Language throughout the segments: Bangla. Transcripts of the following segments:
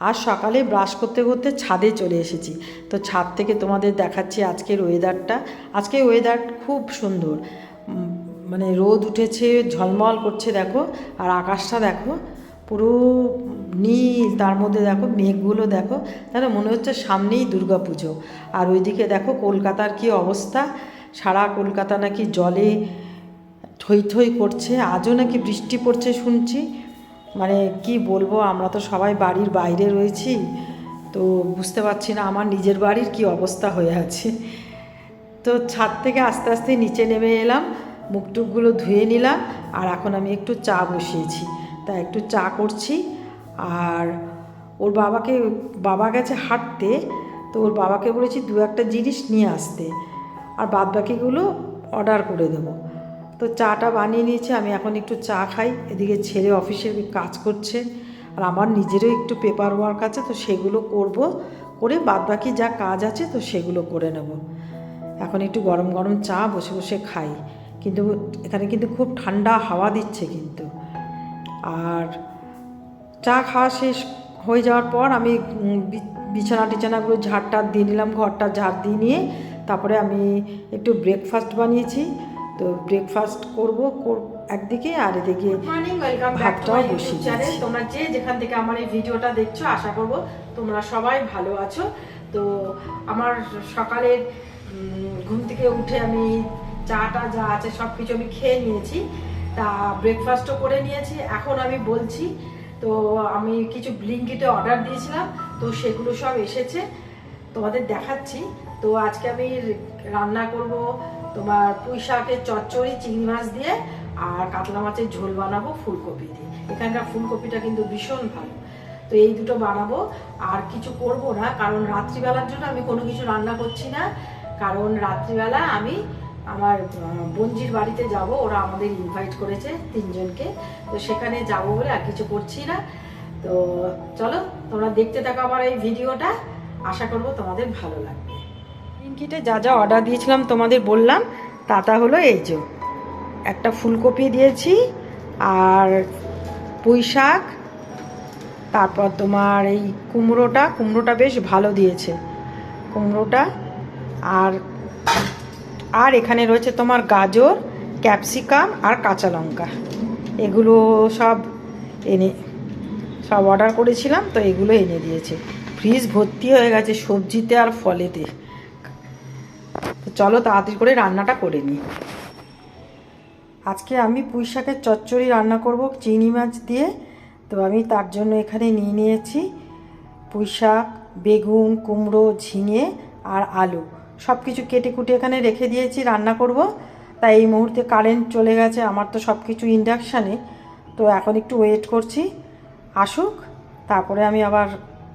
আজ সকালে ব্রাশ করতে করতে ছাদে চলে এসেছি। তো ছাদ থেকে তোমাদের দেখাচ্ছি আজকের ওয়েদারটা আজকে ওয়েদার খুব সুন্দর। মানে রোদ উঠেছে, ঝলমল করছে দেখো, আর আকাশটা দেখো, পুরো নীল, তার মধ্যে দেখো মেঘগুলো দেখো, যেন মনে হচ্ছে সামনেই দুর্গা পুজো আর ওইদিকে দেখো কলকাতার কি অবস্থা? সারা কলকাতা নাকি জলে থই থই করছে, আজও নাকি বৃষ্টি পড়ছে শুনছি। মানে কি বলব, আমরা তো সবাই বাড়ির বাইরে রয়েছি, তো বুঝতে পারছি না আমার নিজের বাড়ির কি অবস্থা হয়ে আছে। তো ছাদ থেকে আস্তে আস্তে নিচে নেমে এলাম মুখ টুকগুলো ধুয়ে নিলাম, আর এখন আমি একটু চা বসিয়েছি। তা একটু চা করছি, আর ওর বাবাকে, বাবা গেছে হাঁটতে, তো ওর বাবাকে বলেছি দু একটা জিনিস নিয়ে আসতে, আর বাদ বাকিগুলো অর্ডার করে দেবো। তো চাটা বানিয়ে নিয়েছি, আমি এখন একটু চা খাই। এদিকে ছেলে অফিসের কাজ করছে, আর আমার নিজেরও একটু পেপার ওয়ার্ক আছে, তো সেগুলো করব। করে বাদ বাকি যা কাজ আছে, তো সেগুলো করে নেব। এখন একটু গরম গরম চা বসে বসে খাই। কিন্তু এখানে কিন্তু খুব ঠান্ডা হাওয়া দিচ্ছে কিন্তু। আর চা খাওয়া শেষ হয়ে যাওয়ার পর আমি বিছানা টিছানাগুলো ঝাড়টা দিয়ে নিলাম, ঘরটা ঝাড় দিয়ে নিয়ে তারপরে আমি একটু ব্রেকফাস্ট বানিয়েছি। তো ব্রেকফাস্ট করব কর- একদিকে আর এদিকে ভাতটাও বসিয়ে চ্যানেল তোমরা যে যেখান থেকে আমার এই ভিডিওটা দেখছ আশা করব তোমরা সবাই ভালো আছো। তো আমার সকালের ঘুম থেকে উঠে আমি চাটা যা আছে সব কিছু আমি খেয়ে নিয়েছি। তা ব্রেকফাস্টও করে নিয়েছি। এখন আমি বলছি তো আমি কিছু ব্লিঙ্কিটে অর্ডার দিয়েছিলাম তো সেগুলো সব এসেছে। তোমাদের দেখাচ্ছি। তো আজকে আমি রান্না করব তোমার পুঁই শাকের চচ্চড়ি চিংড়ি মাছ দিয়ে আর কাতলা মাছের ঝোল বানাবো ফুলকপি দিয়ে। এখানকার ফুলকপিটা কিন্তু ভীষণ ভালো। তো এই দুটো বানাবো। আর কিছু করব না কারণ রাত্রিবেলার জন্য আমি কোনো কিছু রান্না করছি না। কারণ রাত্রিবেলা আমি আমার আহ, বোনজির বাড়িতে যাব। ওরা আমাদের ইনভাইট করেছে তিনজনকে। তো সেখানে যাব বলে আর কিছু করছি না। তো চলো তোমরা দেখতে থাকো আমার এই ভিডিওটা। আশা করব তোমাদের ভালো লাগবে। ব্লিঙ্কিটে যা যা অর্ডার দিয়েছিলাম, তোমাদের বললাম তাটা হলো এই যে। একটা ফুলকপি দিয়েছি, আর পুঁই শাক, তারপর তোমার এই কুমড়োটা কুমড়োটা বেশ ভালো দিয়েছে, কুমড়োটা। আর আর এখানে রয়েছে তোমার গাজর, ক্যাপসিকাম আর কাঁচা লঙ্কা। এগুলো সব এনে, সব অর্ডার করেছিলাম, তো এগুলো এনে দিয়েছে। ফ্রিজ ভর্তি হয়ে গেছে সবজিতে আর ফলেতে। চলো তাড়াতাড়ি করে রান্নাটা করে নিই। আজকে আমি পুঁই শাকের চচ্চড়ি রান্না করব, চিংড়ি মাছ দিয়ে। তো আমি তার জন্য এখানে নিয়ে নিয়েছি পুঁই শাক, বেগুন, কুমড়ো, ঝিঙে আর আলু। সব কিছু কেটে কুটে এখানে রেখে দিয়েছি, রান্না করব। তাই এই মুহূর্তে কারেন্ট চলে গেছে, আমার তো সব কিছু ইন্ডাকশানে। তো এখন একটু ওয়েট করছি, আসুক, তারপরে আমি আবার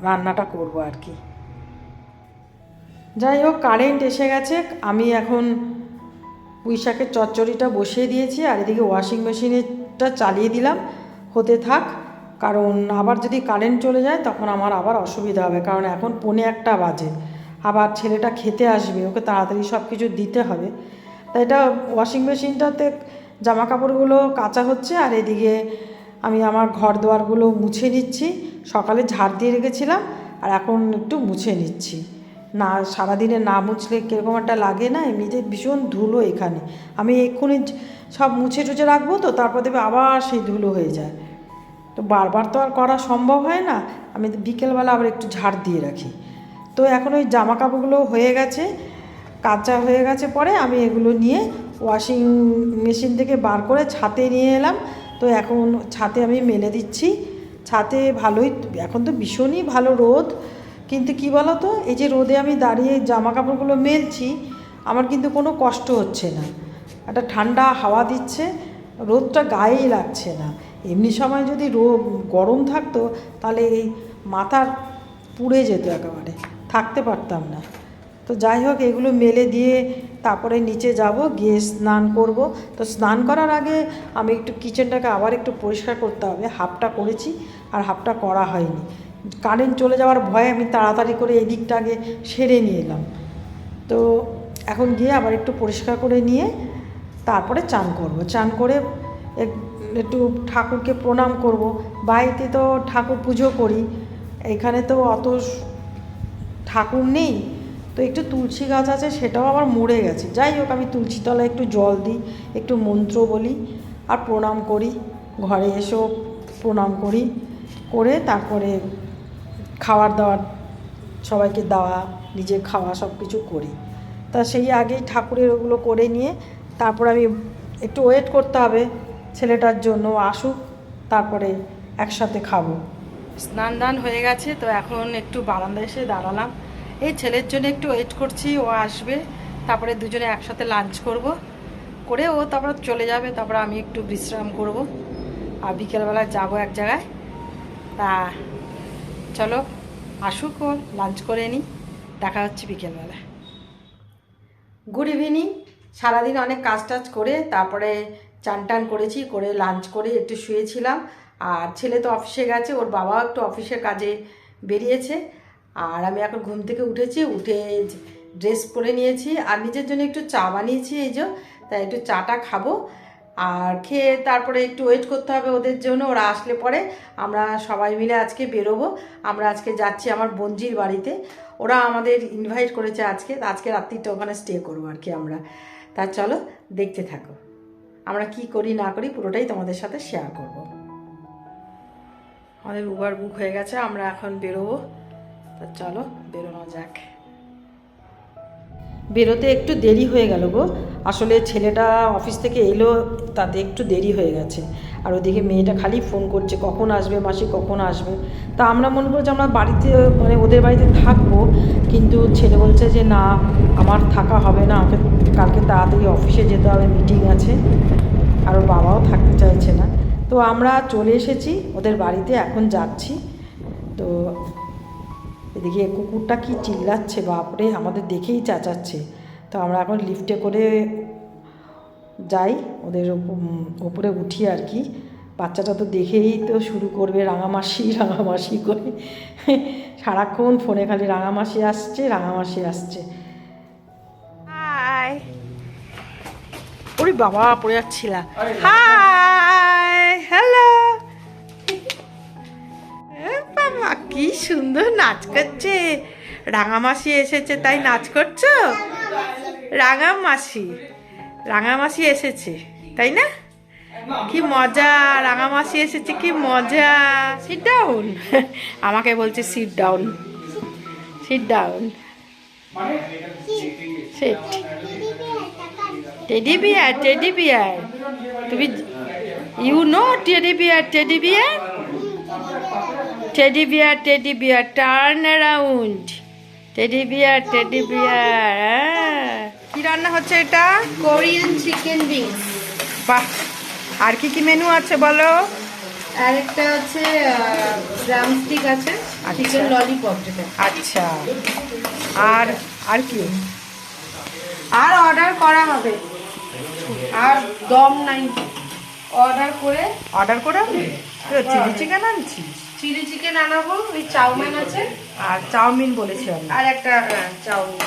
রান্নাটা করব আর কি। যাই হোক কারেন্ট এসে গেছে। আমি এখন পুঁই শাকের চচ্চড়িটা বসিয়ে দিয়েছি আর এদিকে ওয়াশিং মেশিনেরটা চালিয়ে দিলাম। হতে থাক, কারণ আবার যদি কারেন্ট চলে যায়, তখন আমার আবার অসুবিধা হবে, কারণ এখন পৌনে একটা বাজে। আবার ছেলেটা খেতে আসবে, ওকে তাড়াতাড়ি সব কিছু দিতে হবে। তাই এটা ওয়াশিং মেশিনটাতে জামা কাপড়গুলো কাচা হচ্ছে আর এদিকে আমি আমার ঘর দুয়ারগুলো মুছে নিচ্ছি। সকালে ঝাড় দিয়ে রেখেছিলাম, আর এখন একটু মুছে নিচ্ছি। না, সারাদিনে না মুছলে কীরকম একটা লাগে না? এমনিতে ভীষণ ধুলো এখানে। আমি এক্ষুনি সব মুছে টুছে রাখব তো, তারপর দেবে আবার সেই ধুলো হয়ে যায়। তো বারবার তো আর করা সম্ভব হয় না। আমি বিকেলবেলা আবার একটু ঝাড় দিয়ে রাখি। তো এখন ওই জামা কাপড়গুলো হয়ে গেছে, কাঁচা হয়ে গেছে পরে আমি এগুলো নিয়ে ওয়াশিং মেশিন থেকে বার করে ছাতে নিয়ে এলাম। তো এখন ছাতে আমি মেলে দিচ্ছি। ছাতে ভালোই, এখন তো ভীষণই ভালো রোদ। কিন্তু কি বলো তো এই যে রোদে আমি দাঁড়িয়ে জামা কাপড়গুলো মেলছি, আমার কিন্তু কোনো কষ্ট হচ্ছে না। একটা ঠান্ডা হাওয়া দিচ্ছে, রোদটা গায়েই লাগছে না। এমনি সময় যদি রো, গরম থাকতো, তাহলে এই মাথার পুড়ে যেত একেবারে, থাকতে পারতাম না। তো যাই হোক, এগুলো মেলে দিয়ে তারপরে নিচে যাব, গিয়ে স্নান করব। তো স্নান করার আগে আমি একটু কিচেনটাকে আবার একটু পরিষ্কার করতে হবে। হাফটা করেছি, আর হাফটা করা হয়নি। কারেন্ট চলে যাওয়ার ভয়ে আমি তাড়াতাড়ি করে এই দিকটা আগে সেরে নিয়ে এলাম। তো এখন গিয়ে আবার একটু পরিষ্কার করে নিয়ে তারপরে চান করব। চান করে একটু ঠাকুরকে প্রণাম করব। বাড়িতে তো ঠাকুর পুজো করি, এখানে তো অত ঠাকুর নেই। তো একটু তুলসী গাছ আছে, সেটাও আবার মরে গেছে। যাই হোক, আমি তুলসী তলায় একটু জল দিই, একটু মন্ত্র বলি আর প্রণাম করি। ঘরে এসেও প্রণাম করি। করে তারপরে খাবার দাওয়ার সবাইকে দেওয়া নিজে খাওয়া সব কিছু করি। তা সেই আগেই ঠাকুরের ওগুলো করে নিয়ে তারপর আমি একটু ওয়েট করতে হবে, ছেলেটার জন্য আসুক, তারপরে একসাথে খাব। স্নান দান হয়ে গেছে, তো এখন একটু বারান্দা এসে দাঁড়ালাম। এই ছেলের জন্য একটু ওয়েট করছি, ও আসবে, তারপরে দুজনে একসাথে লাঞ্চ করব। করে ও তারপর চলে যাবে, তারপর আমি একটু বিশ্রাম করব। আর বিকেলবেলা যাব এক জায়গায়। তা চলো আসুক ও লাঞ্চ করে নিই দেখা হচ্ছে বিকেলবেলা। গুড ইভিনিং সারাদিন অনেক কাজ টাজ করে তারপরে চান টান করেছি, করে লাঞ্চ করে একটু শুয়েছিলাম। আর ছেলে তো অফিসে গেছে, ওর বাবাও একটু অফিসের কাজে বেরিয়েছে। আর আমি এখন ঘুম থেকে উঠেছি, উঠে ড্রেস পরে নিয়েছি। আর নিজের জন্য একটু চা বানিয়েছি, এই যে। তাই একটু চাটা খাব। আর খেয়ে তারপরে একটু ওয়েট করতে হবে ওদের জন্য, ওরা আসলে পরে আমরা সবাই মিলে আজকে বেরোবো। আমরা আজকে যাচ্ছি আমার বঞ্জির বাড়িতে। ওরা আমাদের ইনভাইট করেছে আজকে আজকে রাত্রিটা ওখানে স্টে করব আর কি আমরা। তা চলো, দেখতে থাকো। আমরা কি করি, না করি, পুরোটাই তোমাদের সাথে শেয়ার করব। আমাদের উবার বুক হয়ে গেছে, আমরা এখন বেরোবো। তা চলো, বেরোনো যাক। বেরোতে একটু দেরি হয়ে গেল গো। আসলে ছেলেটা অফিস থেকে এলো, তাতে একটু দেরি হয়ে গেছে। আর ওদিকে মেয়েটা খালি ফোন করছে, কখন আসবে মাসি? কখন আসবে? তা আমরা মনে করছি আমরা বাড়িতে মানে ওদের বাড়িতে থাকব, কিন্তু ছেলে বলছে যে, না, আমার থাকা হবে না, আমাকে কালকে তাড়াতাড়ি অফিসে যেতে হবে, মিটিং আছে। আর ওর বাবাও থাকতে চাইছে না। তো আমরা চলে এসেছি, ওদের বাড়িতে এখন যাচ্ছি। তো এদিকে কুকুরটা কি চিল্লাচ্ছে, বাপরে, আমাদের দেখেই চেঁচাচ্ছে। তো আমরা এখন লিফটে করে যাই, ওদের ওপ- ওপরে উঠি আর কি। বাচ্চাটা তো দেখেই তো শুরু করবে রাঙামাসি রাঙামাসি করে। সারাক্ষণ ফোনে খালি রাঙামাসি আসছে রাঙামাসি আসছে। ওরে বাবা, পড়ে যাচ্ছিলাম হাই, হ্যালো। বাবা কি সুন্দর নাচ করছে। রাঙামাসি এসেছে, তাই নাচ করছ? রাঙামাসি রাঙামাসি এসেছে, তাই না? কি মজা, রাঙামাসি এসেছে, কি মজা। সিট ডাউন আমাকে বলছে sit down sit down sit teddy bear teddy bear তুমি you know teddy bear teddy bear teddy bear teddy bear turn around teddy bear teddy bear কি রান্না হচ্ছে এটা? কোরিয়ান চিকেন উইংস বাহ আর কি কি মেনু আছে বলো? আর একটা হচ্ছে ড্রামস্টিক আছে আচ্ছা। চিকেন ললিপপ যেটা। আচ্ছা। আর আর কি? আর অর্ডার করা হবে। আর দম নাই। অর্ডার করে অর্ডার করে? চিলি চিকেন আনছি চিলি চিকেন আনাবো ওই চাউমিন আছে। আর চাউমিন বলেছি আমি আর একটা চাউমিন।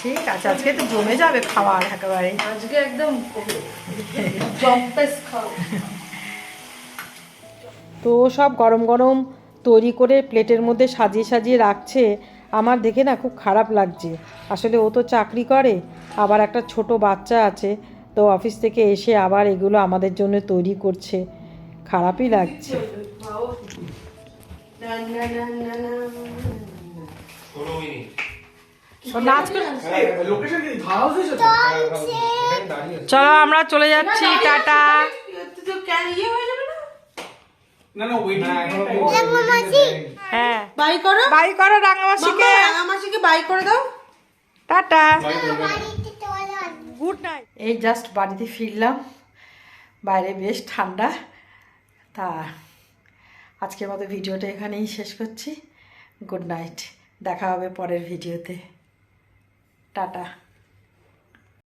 ঠিক আছে আজকে তো জমে যাবে খাবার একেবারে। আজকে একদম তো সব গরম গরম তৈরি করে প্লেটের মধ্যে সাজিয়ে সাজিয়ে রাখছে। আমার দেখে না খুব খারাপ লাগছে। আসলে ও তো চাকরি করে আবার একটা ছোট বাচ্চা আছে। তো অফিস থেকে এসে আবার এগুলো আমাদের জন্য তৈরি করছে। খারাপই লাগছে। চলো আমরা চলে যাচ্ছি টাটা। ইয়ে হয়ে এখনও হ্যাঁ। বাই করো। বাই করো রাঙামাসিকে। রাঙামাসিকে বাই করে দাও। টাটা। গুড নাইট এই জাস্ট বাড়িতে ফিরলাম। বাইরে বেশ ঠান্ডা। তা আজকের মতো ভিডিওটা এখানেই শেষ করছি। গুড নাইট দেখা হবে পরের ভিডিওতে। টাটা।